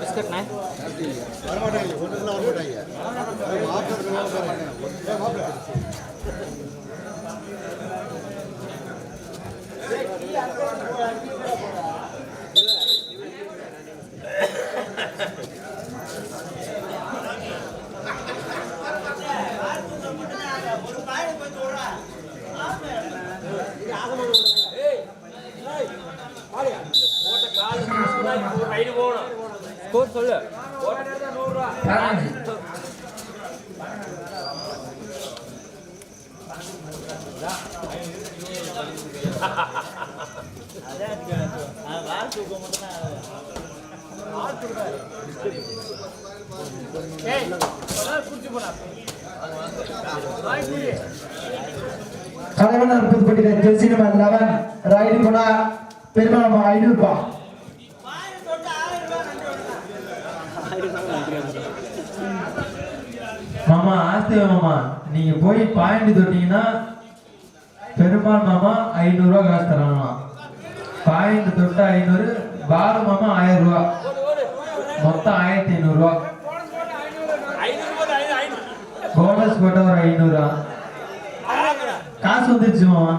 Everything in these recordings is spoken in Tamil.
பிஸ்கட்ண்ணே வரமாட்டாங்க வரமாட்டாங்க மாப்பிள்ளை ஸ்கோர் சொல்லு கலைவனர் புதுப்பட்டியில ஜெர்சி நம்பர் லெவன் ரைடு போனா பெருமாள் மாமா ஆஸ்தேவ மாமா நீங்க போய் பாயிண்ட் தொட்டீங்கன்னா பெருமாள் மாமா ஐநூறு ரூபாய் காசு தராமா பாயிண்ட் தொட்டா ஐநூறு பாலு மாமா ஆயிரம் ரூபாய் மொத்தம் ஆயிரத்தி ஐநூறு ரூபாய் போனஸ் போட்ட ஒரு ஐநூறு காசு வந்துருச்சு மாமா.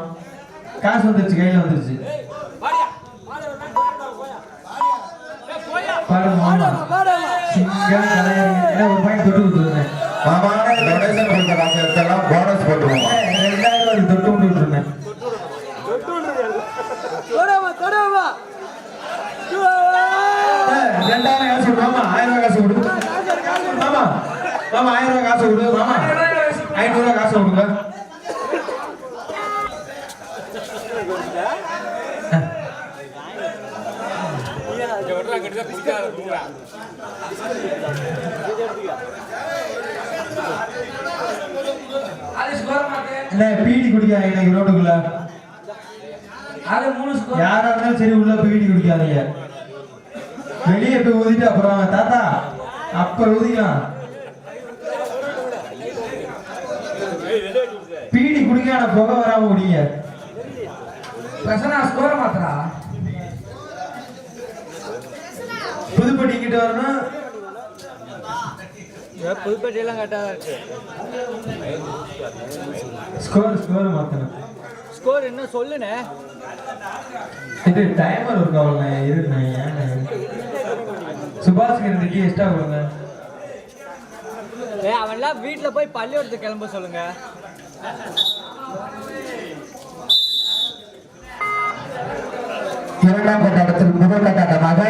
காசு வந்துருச்சு கையில வந்துருச்சு. பாருங்க மாமா. சிங்கம் என்ன ஒரு பாயிண்ட் தொட்டு விட்டுருந்தேன் மாமா டொனேஷன் கொடுத்த காசு எடுத்தெல்லாம் போனஸ் போட்டுருவோம் ரெண்டாயிரம் ரூபாய் தொட்டு விட்டு விட்டுருந்தேன் ரெண்டாயிரம் காசு கொடு மாமா. ஆயிரம் ரூபாய் காசு கொடு. மாமா மாமா ஆயிரம் ரூபாய் காசு கொடு மாமா. ஐநூறு ரூபாய் காசு கொடுங்க. என்ன பீடி குடிக்காத இன்னைக்கு ரோட்டுக்குள்ள யாரா இருந்தாலும் சரி உள்ள போய் பீடி குடிக்காதீங்க. வெளியே போய் ஊதிட்டு அப்புறம் தாத்தா அப்ப ஊதிக்கலாம். பீடி குடிக்க ஆனா புகை வராம குடிங்க ஸ்கோர மாத்திரா புதுப்பட்டி கிட்ட வரணும் புதுப்பேட்டையெல்லாம் கரெக்டாக தான் இருக்கு ஸ்கோர் ஸ்கோர் மாத்தணும். ஸ்கோர் என்ன சொல்லுண்ணே இது டைமர் இருக்கு அவள இருண்ணே ஏண்ணே. சுபாஷ்க்கு ரெண்டு டீ எக்ஸ்ட்ரா கொடுங்க. ஏ அவன்லாம் வீட்டில் போய் பள்ளியோடத்துக்கு கிளம்ப சொல்லுங்க. இரண்டாம் கட்டாட்டத்தில் முதல் கட்டாட்டமாக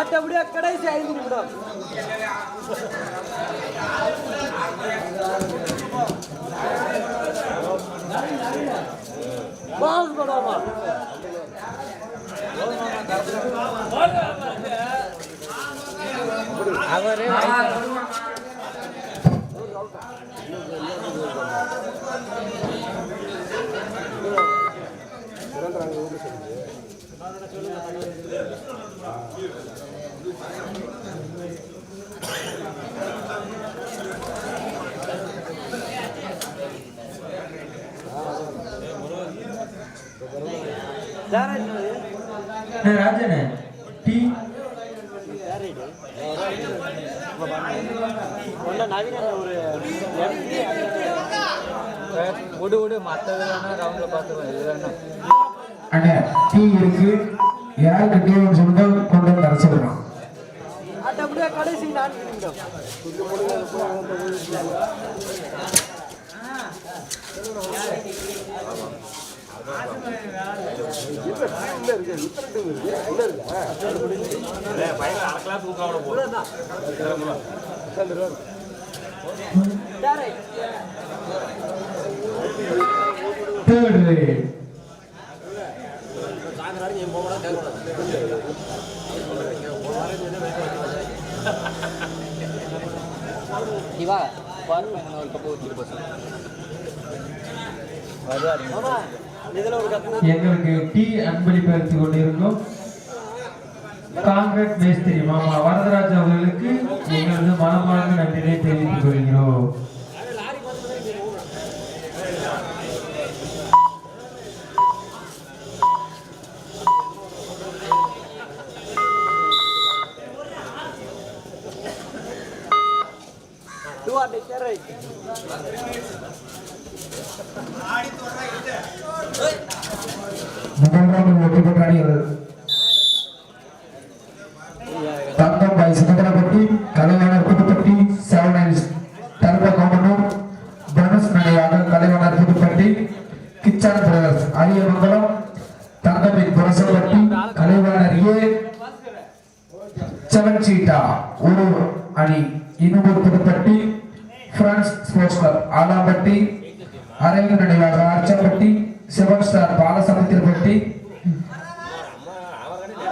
ஆட்டப்படியா கடைசி ஐந்து நிமிடம். பாஸ் அவரே அண்ணே, ராஜனே? டீ? விடு விடு மற்றது வேணா டீ இருக்கு. டீ வேணும்னு சொல்லுங்க கொண்டு வந்து நான்கு நிமிடம் தேர்ட் ரைட் இவா பாருங்க ஒரு கப்பு ஊற்றிட்டு போச்சு எங்களுக்கு டீ அன்பளிப்பு எடுத்துக் கொண்டிருக்கும் காங்கிரட் மேஸ்திரி மாமா வரதராஜ் அவர்களுக்கு எங்களது மனமார்ந்த நன்றியை தெரிவித்துக் கொள்கிறோம். dua bicara itu. Bukan memiliki pertandingan. Tanpa bayi sementara peti, kalian kutu peti, seven tanpa komando, bonus mengenai kalian kutu peti, kicar brothers, Ali Mangalam, tanpa big bonus peti, kalian rie, seven cheetah, uru ani ಇನ್ನೂರು ಪಟ್ಟಿ France sports club Alapatti Aravind ನಡೆಯುವಾಗ ಅರ್ಚಪಟ್ಟಿ ಸೆವೆನ್ ಸ್ಟಾರ್ ಬಾಲ ಸಮಿತಿ ಪಟ್ಟಿ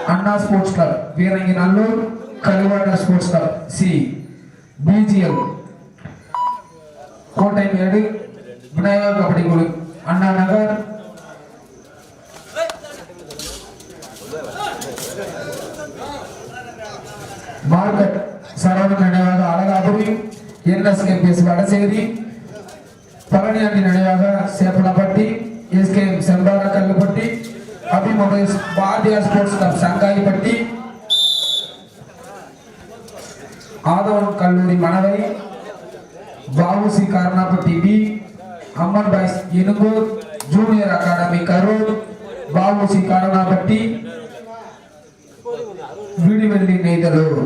Anna sports club ವೀರಂಗಿನಲ್ಲೂರ್ Kalivada sports club C BGL ಕೋಟೆ ಎರಡು Vinayaka kabaddi Guru Annanagar market surround NSKPS Vadaseri Palaniyandi நினைவாக சேப்பனப்பட்டி எஸ்கேஎம் செம்பார கல்லுப்பட்டி அபிமொபைல்ஸ் பாரதியார் ஸ்போர்ட்ஸ் கிளப் சங்காயிப்பட்டி ஆதவன் கல்லூரி Manavai VOC Karanapatti P Amman boys Inugur junior academy Karur VOC Karanapatti விடிவெள்ளி நெய்தலூர்.